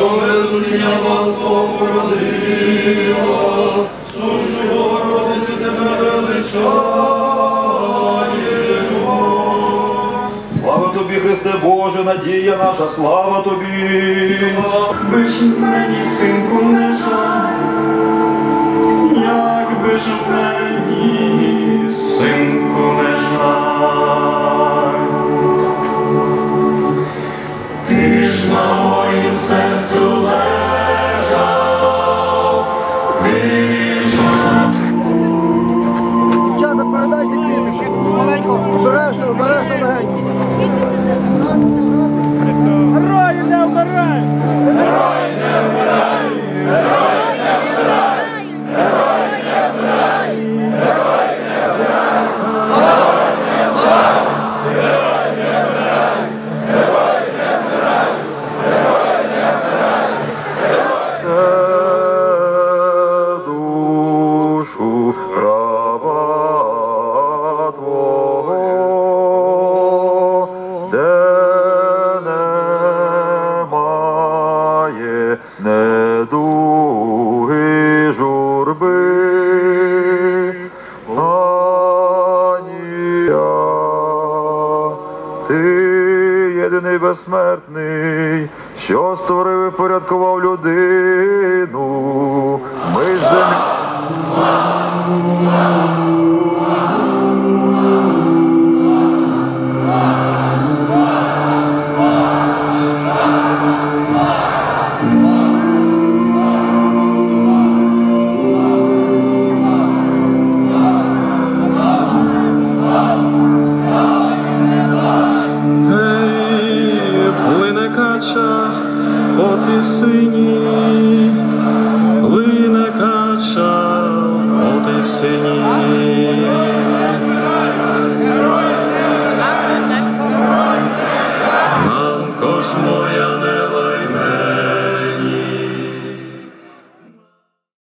Безуміння вас породила, сушу Богородицю тебе величаємо. Слава тобі, Христе Боже, надія наша, слава тобі. Биш мені, синку, не жаль, Ти єдиний безсмертний, що створив і порядкував людину. Ми ж по тисині, плине кача тисині. Мамко